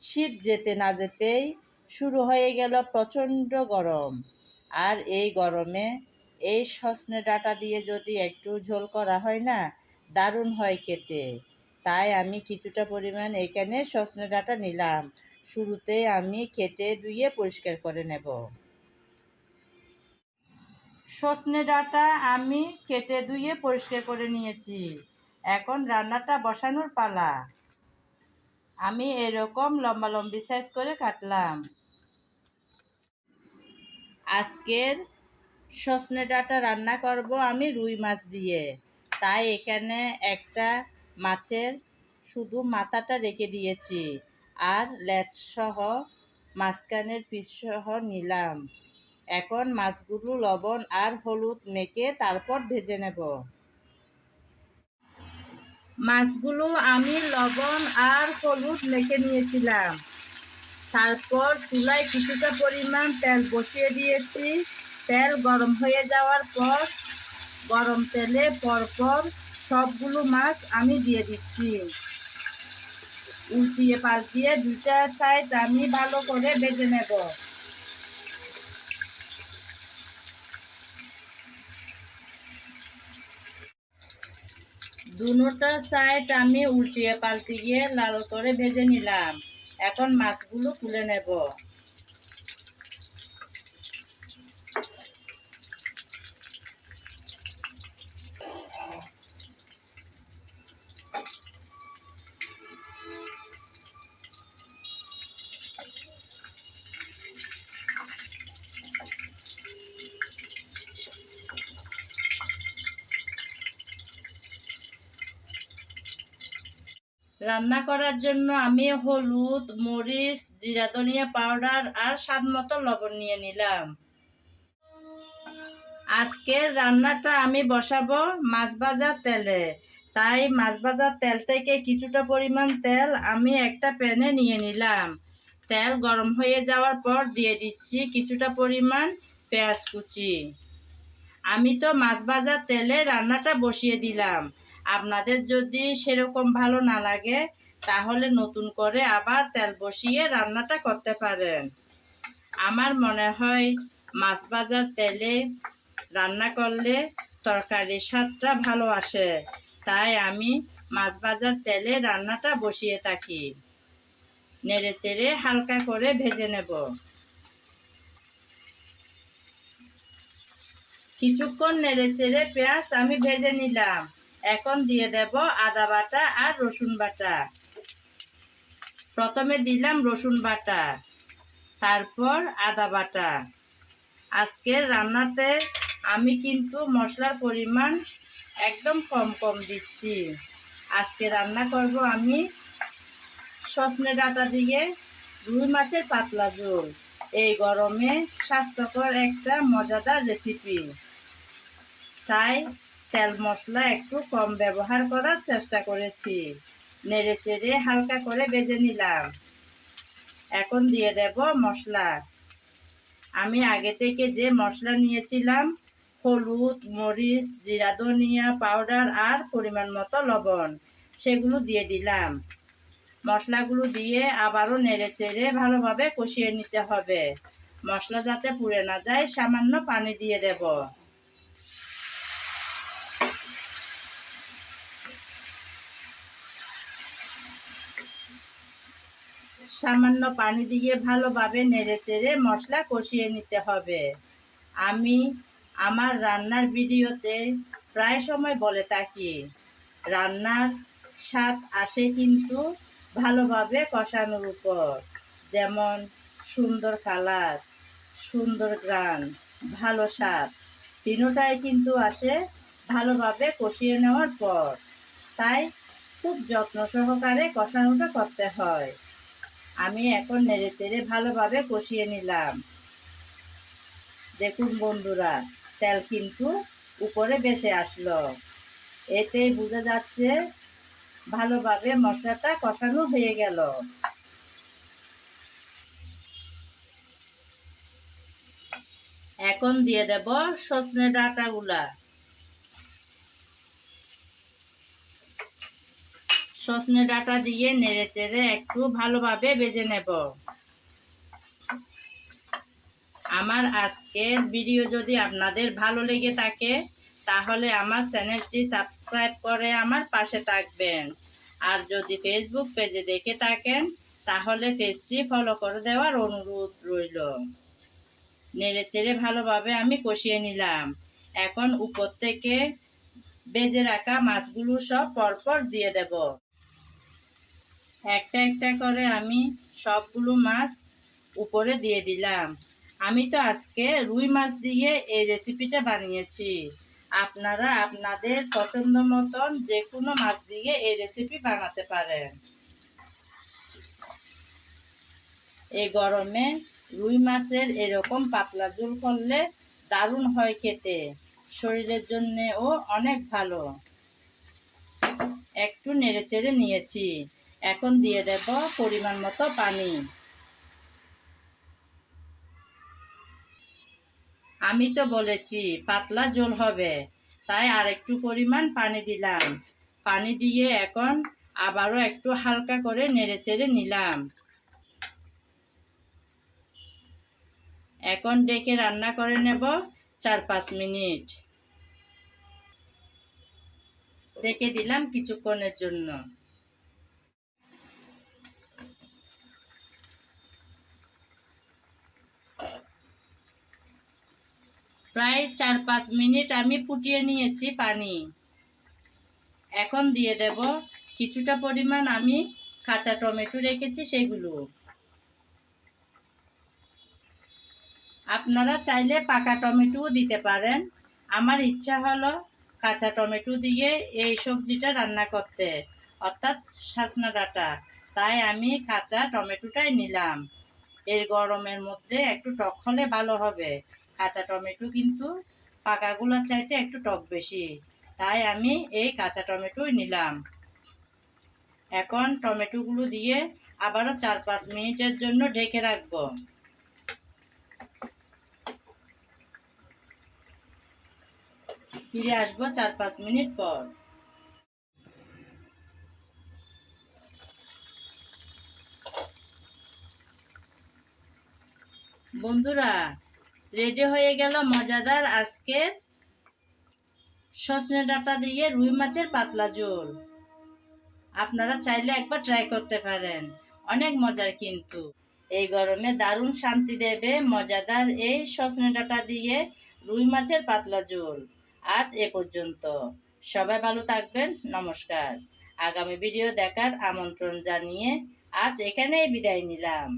শীত যেতে না যেতেই শুরু হয়ে গেল প্রচণ্ড গরম। আর এই গরমে এই সজনে ডাটা দিয়ে যদি একটু ঝোল করা হয় না, দারুণ হয় খেতে। তাই আমি কিছুটা পরিমাণ এখানে সজনে ডাটা নিলাম। শুরুতে আমি কেটে ধুয়ে পরিষ্কার করে নেব। সজনে ডাটা আমি কেটে ধুয়ে পরিষ্কার করে নিয়েছি। এখন রান্নাটা বসানোর পালা। আমি এরকম লম্বা লম্বি সাইজ করে কাটলাম। আজকের সজনে ডাঁটা রান্না করব আমি রুই মাছ দিয়ে। তাই এখানে একটা মাছের শুধু মাথাটা রেখে দিয়েছি আর লেজ সহ মাঝখানের পিস সহ নিলাম। এখন মাছগুলো লবণ আর হলুদ মেখে তারপর ভেজে নেব। মাছগুলো আমি লবণ আর হলুদ মেখে নিয়েছিলাম। তারপর চুলায় কিছুটা পরিমাণ তেল বসিয়ে দিয়েছি। তেল গরম হয়ে যাওয়ার পর গরম তেলে পরপর সবগুলো মাছ আমি দিয়ে দিচ্ছি। উল্টিয়ে পাল্টিয়ে দুইটা সাইড আমি ভালো করে ভেজে নেব। দুটা সাইড আমি উল্টিয়ে পাল্টিয়ে লাল করে ভেজে নিলাম। এখন মাছগুলো তুলে নেব। রান্না করার জন্য আমি হলুদ, মরিচ, জিরা, ধনিয়া পাউডার আর স্বাদ মতো লবণ নিয়ে নিলাম। আজকের রান্নাটা আমি বসাবো মাছ ভাজার তেলে। তাই মাছ ভাজার তেল থেকে কিছুটা পরিমাণ তেল আমি একটা প্যানে নিয়ে নিলাম। তেল গরম হয়ে যাওয়ার পর দিয়ে দিচ্ছি কিছুটা পরিমাণ পেঁয়াজ কুচি। আমি তো মাছ ভাজার তেলে রান্নাটা বসিয়ে দিলাম। আপনাদের যদি সেরকম ভালো না লাগে, তাহলে নতুন করে আবার তেল বসিয়ে রান্নাটা করতে পারেন। আমার মনে হয় মাছ ভাজার তেলে রান্না করলে তরকারির স্বাদটা ভালো আসে, তাই আমি মাছ ভাজার তেলে রান্নাটা বসিয়ে থাকি। নেড়ে চেড়ে হালকা করে ভেজে নেব। কিছুক্ষণ নেড়ে চেড়ে পেঁয়াজ আমি ভেজে নিলাম। এখন দিয়ে দেব আদা বাটা আর রসুন বাটা। প্রথমে দিলাম রসুন বাটা, তারপর আদা বাটা। আজকের রান্নাতে আমি কিন্তু মশলার পরিমাণ একদম কম কম দিচ্ছি। আজকে রান্না করব আমি সজনে ডাটা দিয়ে রুই মাছের পাতলা ঝোল। এই গরমে স্বাস্থ্যকর একটা মজাদার রেসিপি তাই তেল মশলা একটু কম ব্যবহার করার চেষ্টা করেছি। নেড়ে চেড়ে হালকা করে বেজে নিলাম। এখন দিয়ে দেব মশলা। আমি আগে থেকে যে মশলা নিয়েছিলাম, হলুদ, মরিচ, জিরা, ধনিয়া, পাউডার আর পরিমাণ মতো লবণ, সেগুলো দিয়ে দিলাম। মশলাগুলো দিয়ে আবারও নেড়ে চেড়ে ভালোভাবে কষিয়ে নিতে হবে। মশলা যাতে পুড়ে না যায়, সামান্য পানি দিয়ে দেব। সামান্য পানি দিয়ে ভালোভাবে নেড়ে চেড়ে মশলা কষিয়ে নিতে হবে। আমি আমার রান্নার ভিডিওতে প্রায় সময় বলে থাকি, রান্নার স্বাদ আসে কিন্তু ভালোভাবে কষানোর উপর। যেমন সুন্দর কালার, সুন্দর গ্রান, ভালো স্বাদ, তিনোটাই কিন্তু আসে ভালোভাবে কষিয়ে নেওয়ার পর। তাই খুব যত্ন সহকারে কষানোটা করতে হয়। আমি এখন নেড়ে চেড়ে ভালোভাবে কষিয়ে নিলাম। দেখুন বন্ধুরা, তেল কিন্তু উপরে বেশে আসলো। এতেই বোঝা যাচ্ছে ভালোভাবে মশলাটা কষানো হয়ে গেল। এখন দিয়ে দেব সজনে ডাঁটাগুলা। সজনে ডাটা দিয়ে নেড়ে চেড়ে একটু ভালোভাবে বেজে নেব। আমার আজকের ভিডিও যদি আপনাদের ভালো লেগে থাকে, তাহলে আমার চ্যানেলটি সাবস্ক্রাইব করে আমার পাশে থাকবেন। আর যদি ফেসবুক পেজে দেখে থাকেন, তাহলে পেজটি ফলো করে দেওয়ার অনুরোধ রইল। নেড়ে চেড়ে ভালোভাবে আমি কষিয়ে নিলাম। এখন উপর থেকে বেজে রাখা মাছগুলো সব পরপর দিয়ে দেব। একটা একটা করে আমি সবগুলো মাছ উপরে দিয়ে দিলাম। আমি তো আজকে রুই মাছ দিয়ে এই রেসিপিটা বানিয়েছি। আপনারা আপনাদের পছন্দ মতন যে কোনো মাছ দিয়ে এই রেসিপি বানাতে পারেন। এই গরমে রুই মাছের এরকম পাতলা ঝোল করলে দারুণ হয় খেতে। শরীরের জন্যেও অনেক ভালো। একটু নেড়ে চেড়ে নিয়েছি। এখন দিয়ে দেব পরিমাণ মতো পানি। আমি তো বলেছি, পাতলা ঝোল হবে, তাই আর একটু পরিমাণ পানি দিলাম। পানি দিয়ে এখন আবারও একটু হালকা করে নেড়ে চেড়ে নিলাম। এখন ডেকে রান্না করে নেব চার পাঁচ মিনিট। ডেকে দিলাম কিছুক্ষণের জন্য। প্রায় চার পাঁচ মিনিট আমি ফুটিয়ে নিয়েছি পানি। এখন দিয়ে দেব কিছুটা পরিমাণ আমি কাঁচা টমেটো রেখেছি সেগুলো। আপনারা চাইলে পাকা টমেটোও দিতে পারেন। আমার ইচ্ছা হলো কাঁচা টমেটো দিয়ে এই সবজিটা রান্না করতে, অর্থাৎ সাজনা ডাটা। তাই আমি কাঁচা টমেটোটাই নিলাম। এর গরমের মধ্যে একটু টক হলে ভালো হবে। কাঁচা টমেটো কিন্তু পাকাগুলোর চাইতে একটু টক বেশি। তাই আমি এই কাঁচা টমেটোই নিলাম। এখন টমেটোগুলো দিয়ে আবারও চার পাঁচ মিনিটের জন্য ঢেকে রাখব। ফিরে আসব চার পাঁচ মিনিট পর। বন্ধুরা রেডি হয়ে গেল মজাদার আজকের সজনে ডাটা দিয়ে রুই মাছের পাতলা ঝোল। আপনারা চাইলে একবার ট্রাই করতে পারেন। অনেক মজার কিন্তু। এই গরমে দারুণ শান্তি দেবে মজাদার এই সজনে ডাটা দিয়ে রুই মাছের পাতলা ঝোল। আজ এ পর্যন্ত। সবাই ভালো থাকবেন। নমস্কার। আগামী ভিডিও দেখার আমন্ত্রণ জানিয়ে আজ এখানেই বিদায় নিলাম।